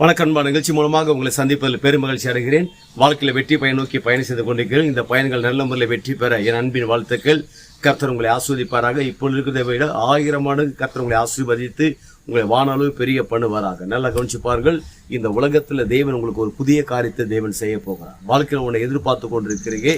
வணக்கம்பா நிகழ்ச்சி மூலமாக உங்களை சந்திப்பதில் பெரும் மகிழ்ச்சி அடைகிறேன். வாழ்க்கையில் வெற்றி பயன் நோக்கி பயணம் செய்து கொண்டிருக்கிறேன் இந்த பயணங்கள் நல்ல முறையில் வெற்றி பெற என் அன்பின் வாழ்த்துக்கள். கர்த்தர் உங்களை ஆஸ்வதிப்பாராக இப்போ இருக்கிறதை விட ஆயிரம் ஆண்டு கர்த்தர் உங்களை ஆசீர்வதித்து உங்களை வானளவு பெரிய பண்ணுவாராக. நல்லா கவனிச்சுப்பார்கள். இந்த உலகத்தில் தேவன் உங்களுக்கு ஒரு புதிய காரியத்தை தேவன் செய்ய போகிறார். வாழ்க்கையில் உன்னை எதிர்பார்த்து கொண்டிருக்கிறீங்க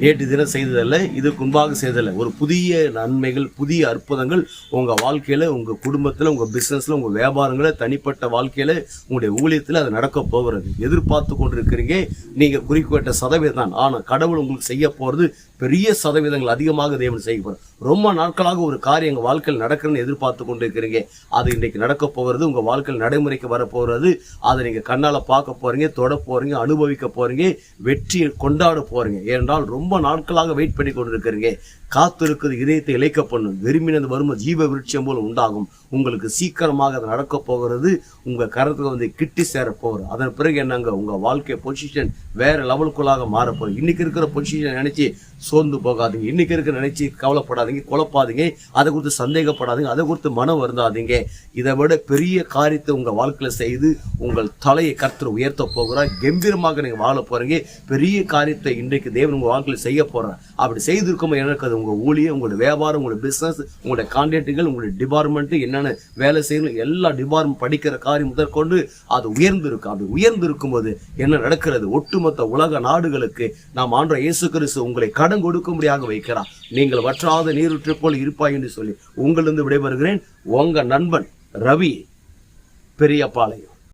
நேற்று தினம் செய்ததல்ல இதுக்கு முன்பாக செய்ததல்ல. ஒரு புதிய நன்மைகள் புதிய அற்புதங்கள் உங்கள் வாழ்க்கையில் உங்கள் குடும்பத்தில் உங்கள் பிஸ்னஸில் உங்கள் வியாபாரங்களில் தனிப்பட்ட வாழ்க்கையில் உங்களுடைய ஊழியத்தில் அது நடக்க போகிறது. எதிர்பார்த்து கொண்டிருக்கிறீங்க நீங்கள் குறிப்பிட்ட சதவீதம் தான். ஆனால் கடவுள் உங்களுக்கு செய்ய போகிறது பெரிய சதவீதங்கள் அதிகமாக தேவன் செய்ய போகிறார் ரொம்ப நாட்களாக ஒரு காரியம் எங்கள் வாழ்க்கையில் நடக்கிறன்னு எதிர்பார்த்து கொண்டிருக்கிறீங்க. அது இன்றைக்கு நடக்க போகிறது உங்கள் வாழ்க்கையில் நடைமுறைக்கு வரப்போகிறது அதை நீங்கள் கண்ணால் பார்க்க போகிறீங்க தொட போகிறீங்க அனுபவிக்க போகிறீங்க வெற்றியை கொண்டாட போகிறீங்க ஏனென்றால் ரொம்ப நாட்களாக வெயிட் பண்ணி கொண்டிருக்கிறீங்க காத்திருக்கிறது இதயத்தை இழைக்க பண்ணும் விரும்பினது வரும ஜீவ விருட்சம் போல் உண்டாகும். உங்களுக்கு சீக்கிரமாக அது நடக்க போகிறது. உங்கள் கரத்துக்கு வந்து கிட்டி சேர போகிறது அதன் பிறகு என்னங்க? உங்கள் வாழ்க்கை பொசிஷன் வேறு லெவலுக்குள்ளாக மாற போகுது. இன்னைக்கு இருக்கிற பொசிஷனை நினச்சி சோர்ந்து போகாதீங்க. இன்றைக்கி இருக்கிற நினச்சி கவலைப்படாதீங்க குழப்பாதீங்க அதை குறித்து சந்தேகப்படாதீங்க. அதை குறித்து மனம் வருந்தாதீங்க. இதை விட பெரிய காரியத்தை உங்கள் வாழ்க்கையில் செய்து உங்கள் தலையை கர்த்தர் உயர்த்த போகிறார். கம்பீரமாக நீங்கள் வாழ போகிறீங்க பெரிய காரியத்தை இன்றைக்கு தேவன் உங்கள் வாழ்க்கையில் செய்ய போகிறேன் அப்படி செய்திருக்கும் எனக்கு அது உங்கள் ஊழியர் உங்களோட வியாபாரம் உங்களோட பிஸ்னஸ் உங்களோட கான்டாக்டுகள் உங்களுடைய டிபார்ட்மெண்ட்டு என்னென்ன வேலை செய்யணும் எல்லா டிபார்ட்மெண்ட் படிக்கிற காரியம் முதற்கொண்டு அது உயர்ந்திருக்கும். அப்படி உயர்ந்திருக்கும் போது என்ன நடக்கிறது? ஒட்டுமொத்த உலக நாடுகளுக்கு நாம் ஆண்ட இயேசு கிறிஸ்து உங்களை கடன் கொடுக்கும்படியாக வைக்கிறார். நீங்கள் வற்றாத நீருற்று போல் இருப்பாய் என்று சொல்லி உங்களிருந்து விடைபெறுகிறேன். உங்கள் நண்பன் ரவி பெரியப்பாளையம்.